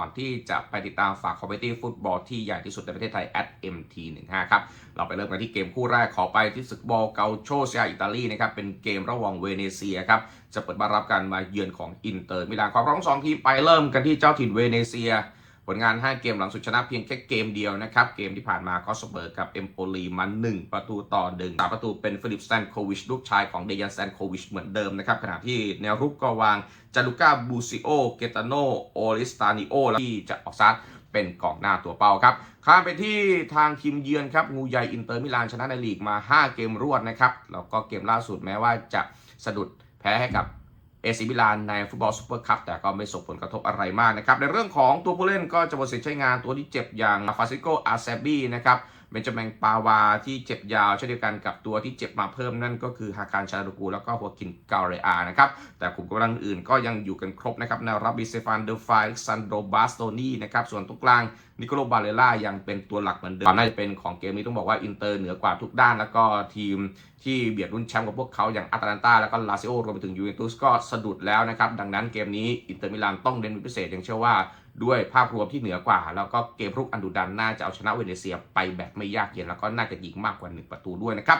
ก่อนที่จะไปติดตามฝากคอมเมดี้ฟุตบอลที่ใหญ่ที่สุดในประเทศไทย at mt15 ครับ เราไปเริ่มกันที่เกมคู่แรกขอไปที่ศึกบอลเกาโชเซียอิตาลีนะครับ เป็นเกมระหว่างเวเนเซียครับ จะเปิดบ้านรับการมาเยือนของอินเตอร์มิลานความพร้อมสองทีมไปเริ่มกันที่เจ้าถิ่นเวเนเซีย ลงาน 5 เกมหลังสุดชนะเพียงแค่เกมเดียวนะครับ เกมที่ผ่านมาก็เสมอกับเอมโปลีมา1 ประตูต่อหนึ่งสาประตูเป็นฟิลิปสแตนโควิชลูกชายของเดยันสแตนโควิชเหมือนเดิมนะครับ ขณะที่แนวรุกก็วางจารุก้าบูซิโอ เกตาโนโอริสตานิโอที่จะออกซัดเป็นกองหน้าตัวเป้าครับ ข้ามไปที่ทางทีมเยือนครับ งูใหญ่อินเตอร์มิลานชนะในลีกมา 5 เกมรวดนะครับ แล้วก็เกมล่าสุดแม้ว่าจะสะดุดแพ้ให้กับ เอซิมิลานในฟุตบอลซูเปอร์คัพแต่ก็ไม่ส่งผลกระทบอะไรมากนะครับ ในเรื่องของตัวผู้เล่นก็จะหมดสิทธิ์ใช้งานตัวที่เจ็บอย่างฟาซิโกอาเซบีนะครับ เบนจามินปาวาที่เจ็บยาวเช่นเดียวกันกับตัวที่เจ็บมาเพิ่มนั่นก็คือฮาการชาลูกูแล้วก็หัวกินกาเรอานะครับแต่กลุ่มกำลังอื่นก็ยังอยู่กันครบนะครับนวรับบิเซฟานเดอร์ไฟซันโดบาสโตนีนะครับส่วนตรงกลางนิโคลบาเลล่ายังเป็นตัวหลักเหมือนเดิมความน่าจะเป็นของเกมนี้ต้องบอกว่าอินเตอร์เหนือกว่าทุกด้าน แล้วก็ทีมที่เบียดรุ่นแชมป์กับพวกเขาอย่างอาตาลันตาแล้วก็ลาซิโอรวมไปถึงยูเวนตุสก็สะดุดแล้วนะครับดังนั้นเกมนี้อินเตอร์มิลานต้องเน้นเป็นพิเศษยังเชื่อว่า ด้วยภาพรวมที่เหนือกว่า แล้วก็เกมรุกอันดุดันน่าจะเอาชนะเวเนเซียไปแบบไม่ยากเย็นแล้วก็น่าจะยิงมากกว่า 1 ประตูด้วยนะครับ